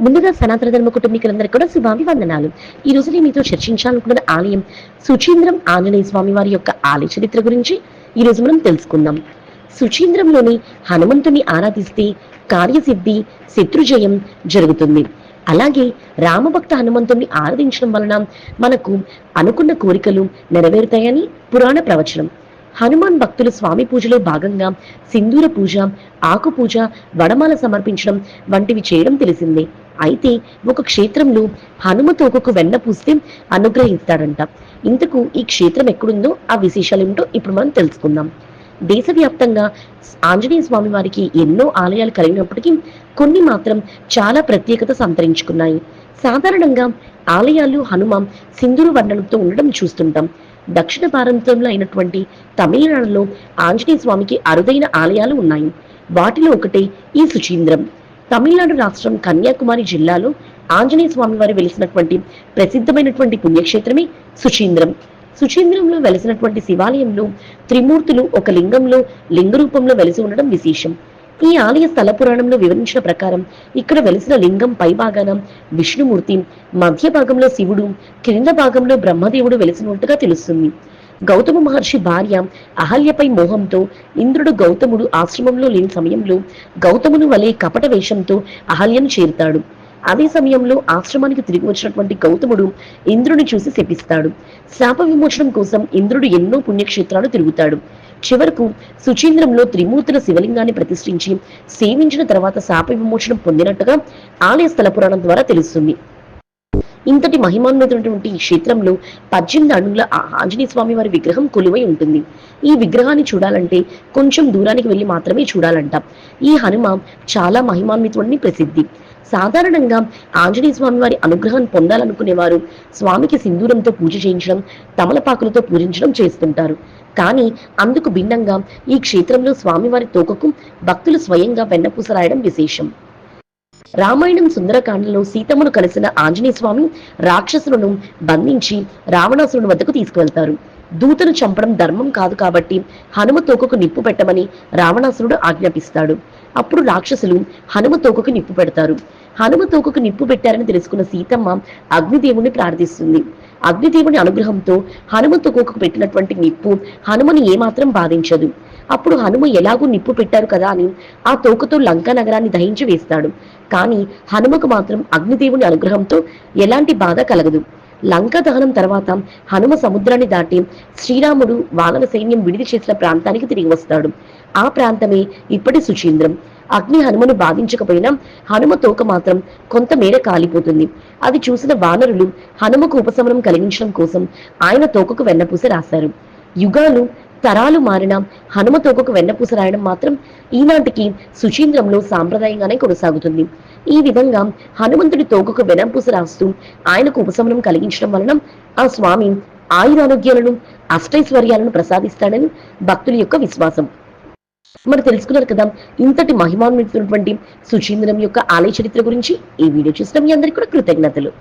ముందుగా సనాతన ధర్మ కుటుంబీకులందరికీ కూడా శుభాభివందనాలు. ఈ రోజు నేను మీతో చర్చించాలనుకున్న ఆలయం సుచీంద్రం ఆంజనేయ స్వామి వారి యొక్క ఆలయ చరిత్ర గురించి ఈ రోజు మనం తెలుసుకుందాం. సుచీంద్రంలోని హనుమంతుని ఆరాధిస్తే కార్యసిద్ధి శత్రుజయం జరుగుతుంది. అలాగే రామభక్త హనుమంతుని ఆరాధించడం వలన మనకు అనుకున్న కోరికలు నెరవేరుతాయని పురాణ ప్రవచనం. హనుమాన్ భక్తులు స్వామి పూజలో భాగంగా సింధూర పూజ ఆకు పూజ వడమాల సమర్పించడం వంటివి చేయడం తెలిసిందే. అయితే ఒక క్షేత్రంలో హనుమ తోకకు వెన్న పూస్తే అనుగ్రహిస్తాడంట. ఇంతకు ఈ క్షేత్రం ఎక్కడుందో ఆ విశేషాలు ఏమిటో ఇప్పుడు మనం తెలుసుకుందాం. దేశవ్యాప్తంగా ఆంజనేయ స్వామి వారికి ఎన్నో ఆలయాలు కలిగినప్పటికీ కొన్ని మాత్రం చాలా ప్రత్యేకత సంతరించుకున్నాయి. సాధారణంగా ఆలయాలు హనుమ సింధూరు వర్ణనంతో ఉండడం చూస్తుంటాం. దక్షిణ భారతంలో అయినటువంటి తమిళనాడులో ఆంజనేయ స్వామికి అరుదైన ఆలయాలు ఉన్నాయి. వాటిలో ఒకటే ఈ సుచీంద్రం. తమిళనాడు రాష్ట్రం కన్యాకుమారి జిల్లాలో ఆంజనేయ స్వామి వారు వెలిసినటువంటి ప్రసిద్ధమైనటువంటి పుణ్యక్షేత్రమే సుచీంద్రం. సుచీంద్రంలో వెలిసినటువంటి శివాలయంలో త్రిమూర్తులు ఒక లింగంలో లింగ రూపంలో వెలిసి ఉండడం విశేషం. ఈ ఆలయ స్థల పురాణంలో వివరించిన ప్రకారం ఇక్కడ వెలిసిన లింగం పైభాగాన విష్ణుమూర్తి మధ్య భాగంలో శివుడు క్రింద భాగంలో బ్రహ్మదేవుడు వెలిసినట్టుగా తెలుస్తుంది. గౌతమ మహర్షి భార్య అహల్యపై మోహంతో ఇంద్రుడు గౌతముడు ఆశ్రమంలో లేని సమయంలో గౌతమును వలె కపట వేషంతో అహల్యను చేరుతాడు. అదే సమయంలో ఆశ్రమానికి తిరిగి వచ్చినటువంటి గౌతముడు ఇంద్రుని చూసి శపిస్తాడు. శాప విమోచనం కోసం ఇంద్రుడు ఎన్నో పుణ్యక్షేత్రాలు తిరుగుతాడు. చివరకు సుచీంద్రంలో త్రిమూర్తుల శివలింగాన్ని ప్రతిష్ఠించి సేవించిన తర్వాత శాప విమోచనం పొందినట్టుగా ఆలయ స్థల పురాణం ద్వారా తెలుస్తుంది. ఇంతటి మహిమాన్వితమైనటువంటి ఈ క్షేత్రంలో పద్దెనిమిది అడుగుల ఆంజనేయ స్వామి వారి విగ్రహం కొలువై ఉంటుంది. ఈ విగ్రహాన్ని చూడాలంటే కొంచెం దూరానికి వెళ్ళి మాత్రమే చూడాలంట. ఈ హనుమ చాలా మహిమాన్వితుడిని ప్రసిద్ధి. సాధారణంగా ఆంజనేయ స్వామి వారి అనుగ్రహం పొందాలనుకునేవారు. స్వామికి సింధూరంతో పూజ చేయించడం తమలపాకులతో పూజించడం చేస్తుంటారు. కానీ అందుకు భిన్నంగా ఈ క్షేత్రంలో స్వామివారి తోకకు భక్తులు స్వయంగా వెన్నపూస రాయడం విశేషం. రామాయణం సుందరకాండలో సీతమ్మను కలిసిన ఆంజనేయ స్వామి రాక్షసులను బంధించి రావణాసురుని వద్దకు తీసుకువెళ్తారు. దూతను చంపడం ధర్మం కాదు కాబట్టి హనుమ తోకకు నిప్పు పెట్టమని రావణాసురుడు ఆజ్ఞాపిస్తాడు. అప్పుడు రాక్షసులు హనుమ తోకకు నిప్పు పెడతారు. హనుమ తోకకు నిప్పు పెట్టారని తెలుసుకున్న సీతమ్మ అగ్నిదేవుని ప్రార్థిస్తుంది. అగ్నిదేవుని అనుగ్రహంతో హనుమ తోకకు పెట్టినటువంటి నిప్పు హనుమని ఏమాత్రం బాధించదు. అప్పుడు హనుమ ఎలాగూ నిప్పు పెట్టారు కదా అని ఆ తోకతో లంకా నగరాన్ని దహించి వేస్తాడు. కానీ హనుమకు మాత్రం అగ్నిదేవుని అనుగ్రహంతో ఎలాంటి బాధ కలగదు. లంక దహనం తర్వాత హనుమ సముద్రాన్ని దాటి శ్రీరాముడు వానర సైన్యం విడిది చేసిన ప్రాంతానికి తిరిగి వస్తాడు. ఆ ప్రాంతమే ఇప్పటి సుచీంద్రం. అగ్ని హనుమను బాధించకపోయినా హనుమ తోక మాత్రం కొంతమేర కాలిపోతుంది. అది చూసిన వానరులు హనుమకు ఉపశమనం కలిగించడం కోసం ఆయన తోకకు వెన్నపూస రాశారు. యుగాలు తరాలు మారిన హనుమ తోకకు వెన్నపూస రాయడం మాత్రం ఈనాటికి సుచీంద్రంలో సాంప్రదాయంగానే కొనసాగుతుంది. ఈ విధంగా హనుమంతుడి తోకకు వెన్నపూస రాస్తూ ఆయనకు ఉపశమనం కలిగించడం వలన ఆ స్వామి ఆయురారోగ్యాలను అష్టైశ్వర్యాలను ప్రసాదిస్తాడని భక్తుల యొక్క విశ్వాసం. మరి తెలుసుకున్నారు కదా ఇంతటి మహిమాన్వితున్నటువంటి సుచీంద్రం యొక్క ఆలయ చరిత్ర గురించి ఈ వీడియో చూసిన మీ అందరికీ కూడా కృతజ్ఞతలు.